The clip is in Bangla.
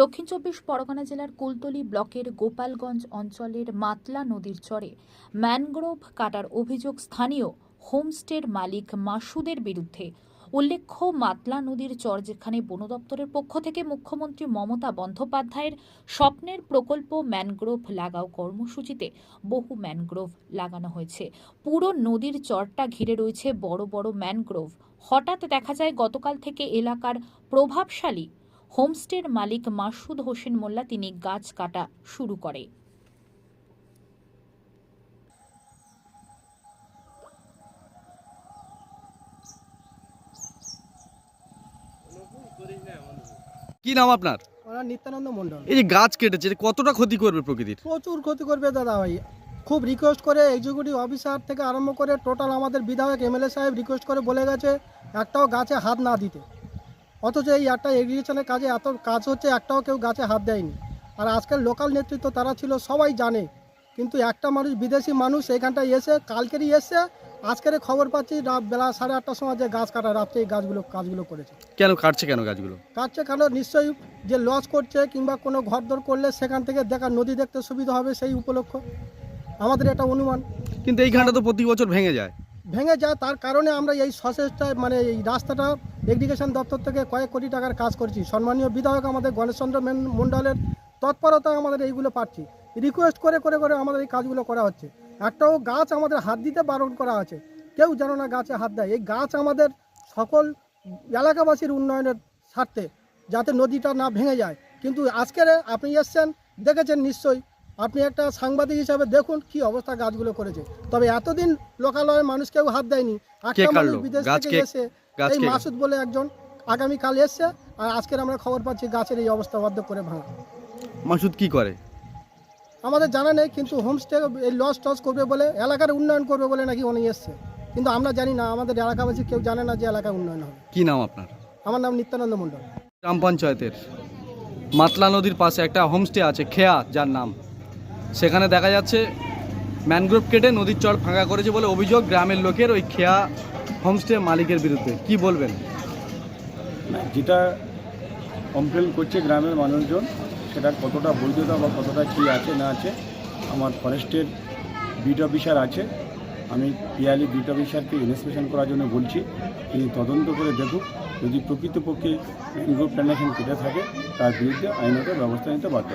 দক্ষিণ চব্বিশ পরগনা জেলার কুলতলি ব্লকের গোপালগঞ্জ অঞ্চলের মাতলা নদীর চরে ম্যানগ্রোভ কাটার অভিযোগ স্থানীয় হোমস্টের মালিক মাসুদের বিরুদ্ধে। উল্লেখ্য, মাতলা নদীর চর যেখানে বন দপ্তরের পক্ষ থেকে মুখ্যমন্ত্রী মমতা বন্দ্যোপাধ্যায়ের স্বপ্নের প্রকল্প ম্যানগ্রোভ লাগাও কর্মসূচিতে বহু ম্যানগ্রোভ লাগানো হয়েছে। পুরো নদীর চরটা ঘিরে রয়েছে বড় বড় ম্যানগ্রোভ। হঠাৎ দেখা যায়, গতকাল থেকে এলাকার প্রভাবশালী হোমস্টের মালিক মাসুদ হোসেন মোল্লা তিনি গাছ কাটা শুরু করে। কি নাম আপনার? ওরা নিত্যানন্দ মণ্ডল। এই যে গাছ কেটেছে এটা কতটা ক্ষতি করবে প্রকৃতির? প্রচুর ক্ষতি করবে দাদা ভাই। খুব রিকোয়েস্ট করে এক্সিকিউটিভ অফিসার থেকে আরম্ভ করে টোটাল আমাদের বিধায়ক এমএলএ সাহেব রিকোয়েস্ট করে বলে গেছে একটাও গাছে হাত না দিতে। অথচ এই একটা এগ্রিগেশনের কাজে এত কাজ হচ্ছে একটাও কেউ গাছে হাত দেয়নি। আর আজকের লোকাল নেতৃত্ব তারা ছিল সবাই জানে। কিন্তু একটা মানুষ বিদেশি মানুষ এইখানটায় এসে কালকেরই এসে আজকের খবর পাচ্ছি রাত বেলা সাড়ে আটটার সময় যে গাছ কাটা রাত্রে এই গাছগুলো কাজগুলো করেছে। কেন কাটছে কেন গাছগুলো? কাটছে কেন? নিশ্চয়ই যে লস করছে কিংবা কোনো ঘর ঘরদর করলে সেখান থেকে দেখা নদী দেখতে সুবিধা হবে সেই উপলক্ষ। আমাদের এটা অনুমান। কিন্তু এইখানটা তো প্রতি বছর ভেঙে যায়। ভেঙে যায়, তার কারণে আমরা এই সসেসটা মানে এই রাস্তাটা এডুকেশন দপ্তর থেকে কয়েক কোটি টাকার কাজ করছি। সম্মানীয় বিধায়ক আমাদের গণেশচন্দ্র মেন- মণ্ডলের তৎপরতা আমাদের এইগুলো পাচ্ছি। রিকোয়েস্ট করে করে করে আমাদের এই কাজগুলো করা হচ্ছে। একটাও গাছ আমাদের হাত দিতে বারণ করা আছে। কেউ যেন না গাছে হাত দেয়। এই গাছ আমাদের সকল এলাকাবাসীর উন্নয়নের স্বার্থে, যাতে নদীটা না ভেঙে যায়। কিন্তু আজকের আপনি এসছেন, দেখেছেন নিশ্চয়ই আপনি একটা সাংবাদিক হিসাবে দেখুন কি অবস্থা গাছগুলো করেছে। তবে এতদিন লোকালয়ের মানুষ কেউ হাত দেয়নি। মানুষ বিদেশ থেকে এসে এই মাসুদ বলে একজন আগামীকাল এসছে আর আজকের আমরা খবর পাচ্ছি গাছের এই অবস্থা অর্ধেক করে ভাঙা। মাসুদ কি করে? আমাদের জানা নেই কিন্তু হোমস্টে এই লস টস করবে বলে এলাকার উন্নয়ন করবে বলে নাকি উনি এসছে। কিন্তু আমরা জানি না আমাদের এলাকাবাসী কেউ জানে না যে এলাকার উন্নয়ন হবে। কি নাম আপনার? আমার নাম নিত্যানন্দ মণ্ডল। গ্রাম পঞ্চায়েতের। মাতলা নদীর পাশে একটা হোমস্টে আছে খেয়া যার নাম। সেখানে দেখা যাচ্ছে ম্যানগ্রোভ কেটে নদীর চর ফাঁকা করেছে বলে অভিযোগ গ্রামের লোকের ওই খেয়া হোমস্টে মালিকের বিরুদ্ধে। কি বলবেন? যেটা কমপ্লেন করছে গ্রামের মানুষজন, সেটা কতটা বৈধতা বা কতটা কী আছে, না আছে, আমার ফরেস্টের বিট অফিসার আছে। আমি পিয়ালি বিট অফিসারকে ইনভেস্টিগেশন করার জন্য বলছি, তিনি তদন্ত করে দেখুক, যদি প্রকৃতপক্ষে ম্যানগ্রোভ প্ল্যান্টেশন কেটে থাকে, তার বিরুদ্ধে আইনত ব্যবস্থা নিতে বাধ্য